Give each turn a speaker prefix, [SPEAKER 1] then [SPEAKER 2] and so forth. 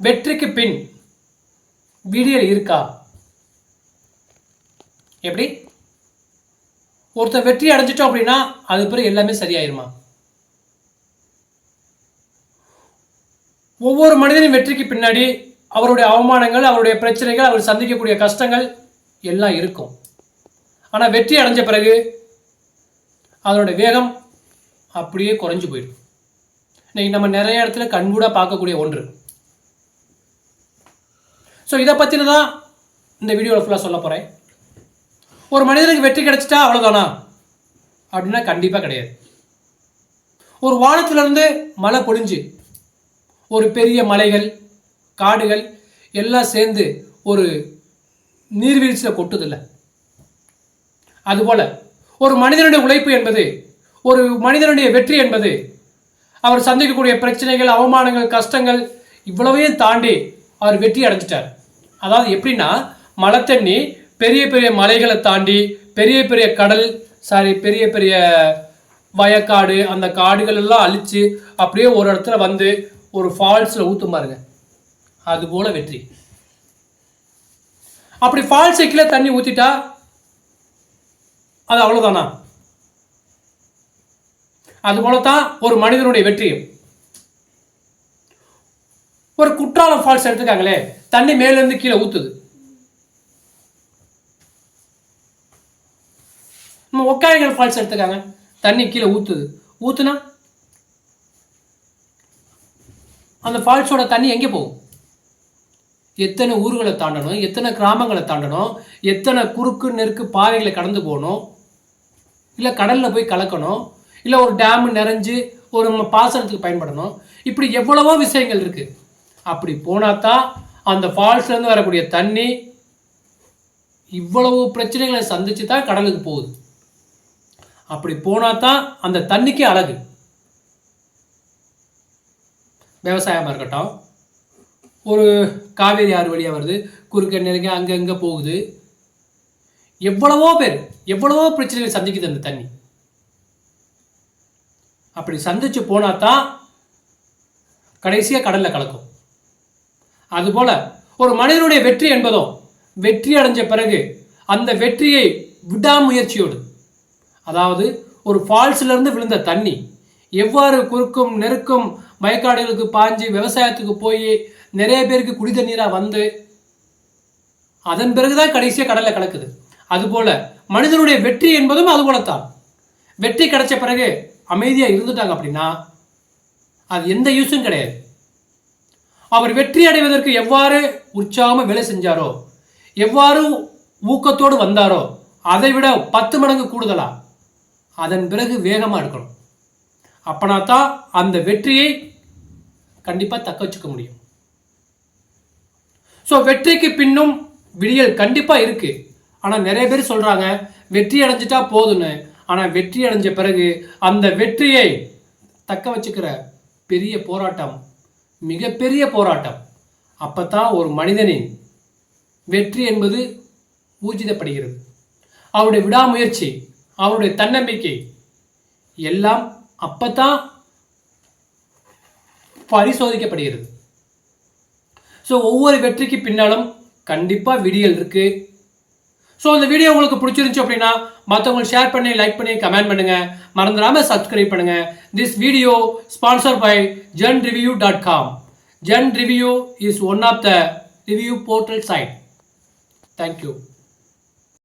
[SPEAKER 1] வெற்றிக்கு பின் விடியல் இருக்கா? எப்படி? ஒருத்தன் வெற்றி அடைஞ்சிட்டோம் அப்படின்னா அது பிறகு எல்லாமே சரியாயிருமா? ஒவ்வொரு மனிதனின் வெற்றிக்கு பின்னாடி அவருடைய அவமானங்கள் அவருடைய பிரச்சனைகள் அவர் சந்திக்கக்கூடிய கஷ்டங்கள் எல்லாம் இருக்கும். ஆனால் வெற்றி அடைஞ்ச பிறகு அதனுடைய வேகம் அப்படியே குறைஞ்சு போயிடும். இன்னைக்கு நம்ம நிறைய இடத்துல கண்கூடாக பார்க்கக்கூடிய ஒன்று. ஸோ இதை பற்றின தான் இந்த வீடியோவில் ஃபுல்லாக சொல்ல போகிறேன் ஒரு மனிதனுக்கு வெற்றி கிடைச்சிட்டா அவ்வளோதானா அப்படின்னா கண்டிப்பாக கிடையாது. ஒரு வானத்திலிருந்து மழை பொழிஞ்சு ஒரு பெரிய மலைகள் காடுகள் எல்லாம் சேர்ந்து ஒரு நீர்வீழ்ச்சியில் கொட்டுதில்லை. அதுபோல் ஒரு மனிதனுடைய உழைப்பு என்பது ஒரு மனிதனுடைய வெற்றி என்பது அவர் சந்திக்கக்கூடிய பிரச்சனைகள் அவமானங்கள் கஷ்டங்கள் இவ்வளவையும் தாண்டி அவர் வெற்றி அடைஞ்சிட்டார். அதாவது எப்படின்னா மழை தண்ணி பெரிய பெரிய மலைகளை தாண்டி பெரிய பெரிய கடல் சாரி பெரிய பெரிய வயக்காடு அந்த காடுகள் எல்லாம் அழித்து அப்படியே ஒரு இடத்துல வந்து ஒரு ஃபால்ஸில் ஊற்றும் பாருங்க. அது போல வெற்றி. அப்படி ஃபால்ஸ் கீழே தண்ணி ஊற்றிட்டா அது அவ்வளோதானா அதுபோல தான் ஒரு மனிதனுடைய வெற்றியும். ஒரு குற்றாலம் ஃபால்ஸ் எடுத்துக்காங்களே. தண்ணி மேலேருந்து கீழே ஊத்துது. நம்ம ஒக்காயங்கள் ஃபால்ஸ் எடுத்துக்காங்க. தண்ணி கீழே ஊத்துது. ஊத்துனா அந்த ஃபால்ஸோட தண்ணி எங்கே போகும்? எத்தனை ஊர்களை தாண்டணும்? எத்தனை கிராமங்களை தாண்டணும்? எத்தனை குறுக்கு நெருக்கு பாறைகளை கடந்து போகணும்? இல்லை கடலில் போய் கலக்கணும்? இல்லை ஒரு டேம் நிறைஞ்சு ஒரு நம்ம பாசனத்துக்கு பயன்படணும்? இப்படி எவ்வளவோ விஷயங்கள் இருக்குது அப்படி போனால் தான் அந்த ஃபால்ஸ்லேருந்து வரக்கூடிய தண்ணி இவ்வளவு பிரச்சனைகளை சந்தித்து தான் கடலுக்கு போகுது. அப்படி போனால் தான் அந்த தண்ணிக்கு அழகு. விவசாயமாக இருக்கட்டும். ஒரு காவேரி ஆறு வழியாக வருது. குறுக்க நெருங்க அங்கே போகுது. எவ்வளவோ பேர் எவ்வளவோ பிரச்சனைகள் சந்திக்குது அந்த தண்ணி. அப்படி சந்திச்சு போனால் தான் கடைசியாக கடலில் கலக்கும். அதுபோல ஒரு மனிதனுடைய வெற்றி என்பதும் வெற்றி அடைஞ்ச பிறகு அந்த வெற்றியை விடாமுயற்சியோடு அதாவது ஒரு ஃபால்ஸ்லேருந்து விழுந்த தண்ணி எவ்வாறு குறுக்கும் நெருக்கும் வயக்காடுகளுக்கு பாஞ்சு விவசாயத்துக்கு போய் நிறைய பேருக்கு குடி தண்ணீராக வந்து அதன் பிறகுதான் கடைசியாக கடலில் கலக்குது. அதுபோல் மனிதனுடைய வெற்றி என்பதும் அது போலத்தான். வெற்றி கிடைச்ச பிறகு அமைதியாக இருந்துட்டாங்க அப்படின்னா அது எந்த யூஸும் கிடையாது. அவர் வெற்றி அடைவதற்கு எவ்வாறு உற்சாகமாக வேலை செஞ்சாரோ எவ்வாறு ஊக்கத்தோடு வந்தாரோ அதை விட பத்து மடங்கு கூடுதலா? அதன் பிறகு வேகமாக இருக்கணும். அப்பனா தான் அந்த வெற்றியை கண்டிப்பாக தக்க வச்சுக்க முடியும். ஸோ வெற்றிக்கு பின்னும் விடியல் கண்டிப்பாக இருக்குது ஆனால் நிறைய பேர் சொல்கிறாங்க வெற்றி அடைஞ்சிட்டா போதும்னு. ஆனால் வெற்றி அடைஞ்ச பிறகு அந்த வெற்றியை தக்க வச்சுக்கிற பெரிய போராட்டம் மிகப்பெரிய போராட்டம். அப்போ தான் ஒரு மனிதனின் வெற்றி என்பது ஊர்ஜிதப்படுகிறது அவருடைய விடாமுயற்சி அவருடைய தன்னம்பிக்கை எல்லாம் அப்போ தான் பரிசோதிக்கப்படுகிறது. ஸோ ஒவ்வொரு வெற்றிக்கு பின்னாலும் கண்டிப்பாக விடியல் இருக்குது ஸோ இந்த வீடியோ உங்களுக்கு பிடிச்சிருந்துச்சு அப்படின்னா மற்றவங்களுக்கு ஷேர் பண்ணி லைக் பண்ணி கமெண்ட் பண்ணுங்க. மறந்துடாம சப்ஸ்கிரைப் பண்ணுங்க. This video sponsor by Zen review dot com Zen review is one of the review portal site thank you